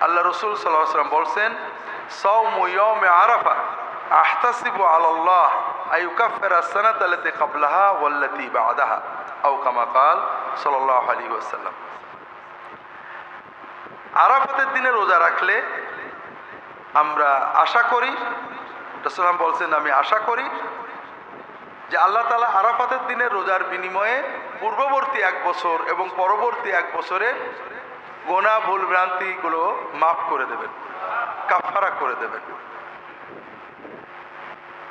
আল্লাহ রসুল সাল্লাম বলছেন সাল্লাহ আলী ওয়াসাল্লাম। আরাফাতের দিনে রোজা রাখলে আমরা আশা করি রসুলাম বলছেন, আমি আশা করি যে আল্লাহ তালা আরাফাতের দিনে রোজার বিনিময়ে পূর্ববর্তী এক বছর এবং পরবর্তী এক বছরে গোনা, ভুল ভ্রান্তিগুলো মাফ করে দেবেন কাফারা করে দেবেন।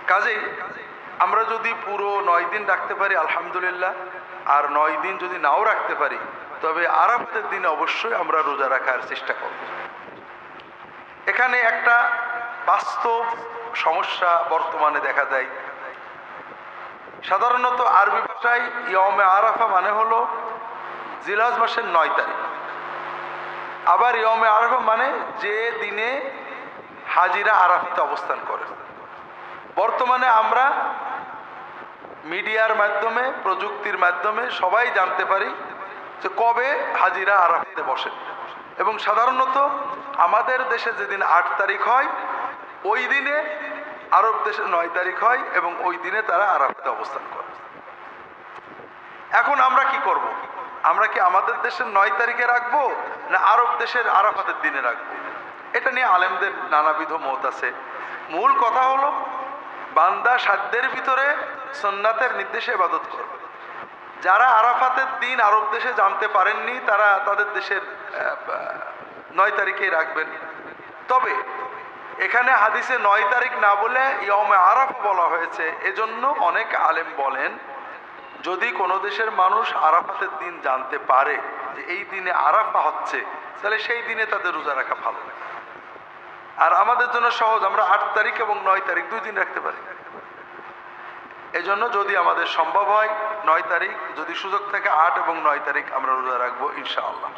কাজেই আমরা যদি পুরো নয় দিন রাখতে পারি, আলহামদুলিল্লাহ, আর নয় দিন যদি নাও রাখতে পারি, তবে আরাফাতের দিন অবশ্যই আমরা রোজা রাখার চেষ্টা করব। এখানে একটা বাস্তব সমস্যা বর্তমানে দেখা যায় সাধারণত আরবি ভাষায় ইয়মে আরাফা মানে হলো জিলাজ মাসের নয় তারিখ। আবার ইয়মে আরাফা মানে যে দিনে হাজিরা আরাফাতে অবস্থান করে। বর্তমানে আমরা মিডিয়ার মাধ্যমে, প্রযুক্তির মাধ্যমে সবাই জানতে পারি যে কবে হাজিরা আরাফাতে বসে। এবং সাধারণত আমাদের দেশে যেদিন আট তারিখ হয়, ওই দিনে আরব দেশে নয় তারিখ হয় এবং ওই দিনে তারা আরাফাতে অবস্থান করে। এখন আমরা কি করব। আমরা কি আমাদের দেশের নয় তারিখে রাখব, না আরব দেশের আরাফাতের দিনে রাখব? এটা নিয়ে আলেমদের নানাবিধ মত আছে। মূল কথা হলো, বান্দা সাধ্যের ভিতরে সন্ন্যাতের নির্দেশে ইবাদত করবে যারা আরাফাতের দিন আরব দেশে জানতে পারেননি, তারা তাদের দেশের নয় তারিখেই রাখবেন। তবে, এখানে হাদিসে নয় তারিখ না বলে ইয়মে আরাফ বলা হয়েছে। এজন্য অনেক আলেম বলেন যদি কোনো দেশের মানুষ আরাফাতের দিন জানতে পারে যে এই দিনে আরাফা হচ্ছে, তাহলে সেই দিনে তাদের রোজা রাখা ভালো। আর আমাদের জন্য সহজ, আমরা আট তারিখ এবং নয় তারিখ দুই দিন রাখতে পারি। এজন্য যদি আমাদের সম্ভব হয়, নয় তারিখ যদি সুযোগ থাকে, আট এবং নয় তারিখ আমরা রোজা রাখব, ইনশাআল্লাহ।